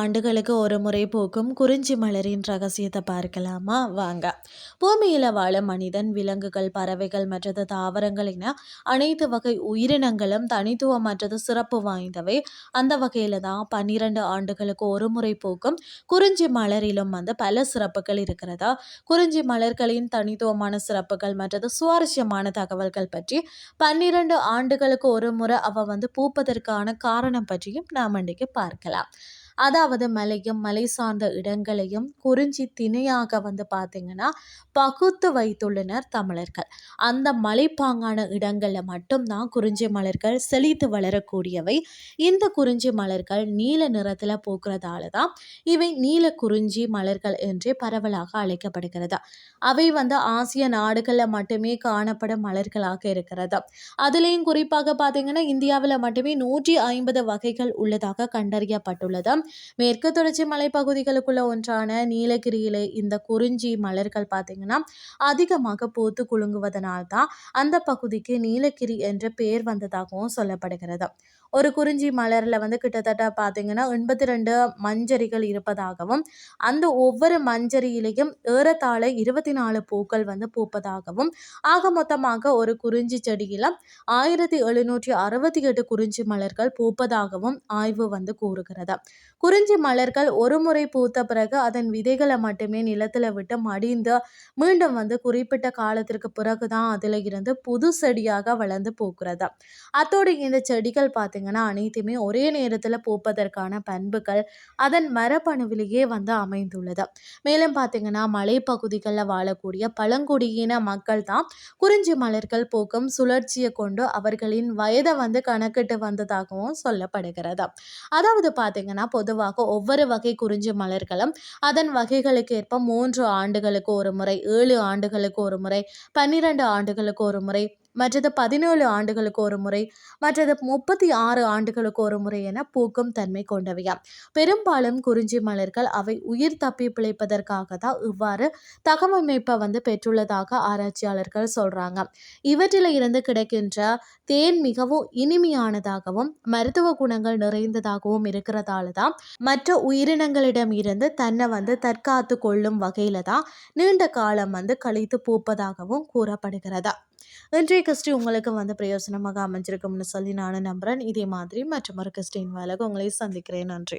ஆண்டுகளுக்கு ஒரு முறை பூக்கும் குறிஞ்சி மலரின் ரகசியத்தை பார்க்கலாமா? வாங்க. பூமியில் வாழும் மனிதன் விலங்குகள் பறவைகள் மற்றது தாவரங்கள் என அனைத்து வகை உயிரினங்களும் தனித்துவமற்றது சிறப்பு வாய்ந்தவை. அந்த வகையில் தான் பன்னிரண்டு ஆண்டுகளுக்கு ஒரு முறை பூக்கும் குறிஞ்சி மலரிலும் வந்து பல சிறப்புகள் இருக்கிறதா? குறிஞ்சி மலர்களின் தனித்துவமான சிறப்புகள் மற்றது சுவாரஸ்யமான தகவல்கள் பற்றி பன்னிரண்டு ஆண்டுகளுக்கு ஒரு முறை அவ வந்து பூப்பதற்கான காரணம் பற்றியும் நாம் இன்றைக்கு பார்க்கலாம். அதாவது மலையும் மலை சார்ந்த இடங்களையும் குறிஞ்சி திணையாக வந்து பார்த்திங்கன்னா பகுத்து வைத்துள்ளனர் தமிழர்கள். அந்த மலைப்பாங்கான இடங்களில் மட்டும்தான் குறிஞ்சி மலர்கள் செழித்து வளரக்கூடியவை. இந்த குறிஞ்சி மலர்கள் நீல நிறத்தில் போக்குறதால தான் இவை நீல குறிஞ்சி மலர்கள் என்றே பரவலாக அழைக்கப்படுகிறது. அவை வந்து ஆசிய நாடுகளில் மட்டுமே காணப்படும் மலர்களாக இருக்கிறது. அதுலேயும் குறிப்பாக பார்த்தீங்கன்னா இந்தியாவில் மட்டுமே நூற்றி ஐம்பது வகைகள் உள்ளதாக கண்டறியப்பட்டுள்ளது. மேற்கு தொடர்ச்சி மலைப்பகுதிகளுக்குள்ள ஒன்றான நீலகிரியிலே இந்த குறிஞ்சி மலர்கள் பார்த்தீங்கன்னா அதிகமாக பூத்து குலுங்குவதனால்தான் அந்த பகுதிக்கு நீலகிரி என்ற பெயர் வந்ததாகவும் சொல்லப்படுகிறது. ஒரு குறிஞ்சி மலரில் வந்து கிட்டத்தட்ட பார்த்தீங்கன்னா எண்பத்தி ரெண்டு மஞ்சரிகள் இருப்பதாகவும் அந்த ஒவ்வொரு மஞ்சரியிலையும் ஏறத்தாழ இருபத்தி நாலு பூக்கள் வந்து பூப்பதாகவும் ஆக மொத்தமாக ஒரு குறிஞ்சி செடியில் ஆயிரத்தி எழுநூற்றி அறுபத்தி எட்டு குறிஞ்சி மலர்கள் பூப்பதாகவும் ஆய்வு வந்து கூறுகிறது. குறிஞ்சி மலர்கள் ஒரு முறை பூத்த பிறகு அதன் விதைகளை மட்டுமே நிலத்தில் விட்டு மடிந்து மீண்டும் வந்து குறிப்பிட்ட காலத்திற்கு பிறகு தான் அதில் இருந்து புது செடியாக வளர்ந்து பூக்கிறது. அத்தோடு இந்த செடிகள் பார்த்திங்கன்னா அனைத்துமே ஒரே நேரத்தில் பூப்பதற்கான பண்புகள் அதன் மரபணுவிலேயே வந்து அமைந்துள்ளது. மேலும் பார்த்திங்கன்னா மலைப்பகுதிகளில் வாழக்கூடிய பழங்குடியின மக்கள் தான் குறிஞ்சி மலர்கள் பூக்கும் சுழற்சியை கொண்டு அவர்களின் வயதை வந்து கணக்கிட்டு வந்ததாகவும் சொல்லப்படுகிறது. அதாவது பார்த்திங்கன்னா பொதுவாக பொதுவாக ஒவ்வொரு வகை குறிஞ்சி மலர்களும் அதன் வகைகளுக்கு ஏற்ப மூன்று ஆண்டுகளுக்கு ஒரு முறை ஏழு ஆண்டுகளுக்கு ஒரு முறை பன்னிரண்டு ஆண்டுகளுக்கு ஒரு முறை மற்றது பதினேழு ஆண்டுகளுக்கு ஒரு முறை மற்றது முப்பத்தி ஆறு ஆண்டுகளுக்கு ஒரு முறை என பூக்கும் தன்மை கொண்டவையாம். பெரும்பாலும் குறிஞ்சி மலர்கள் அவை உயிர் தப்பி பிழைப்பதற்காக தான் இவ்வாறு தகவமைப்பை வந்து பெற்றுள்ளதாக ஆராய்ச்சியாளர்கள் சொல்றாங்க. இவற்றில் இருந்து கிடைக்கின்ற தேன் மிகவும் இனிமையானதாகவும் மருத்துவ குணங்கள் நிறைந்ததாகவும் இருக்கிறதால தான் மற்ற உயிரினங்களிடம் இருந்து தன்னை வந்து தற்காத்து கொள்ளும் வகையில தான் நீண்ட காலம் வந்து கழித்து பூப்பதாகவும் கூறப்படுகிறதா. இன்றைய கிறிஸ்டி உங்களுக்கு வந்து பிரயோசனமாக அமைஞ்சிருக்கும்னு சொல்லி நானும் நம்புகிறேன் இதே மாதிரி மற்றும் ஒரு கிறிஸ்டின் வேலைக்கு உங்களை சந்திக்கிறேன். நன்றி.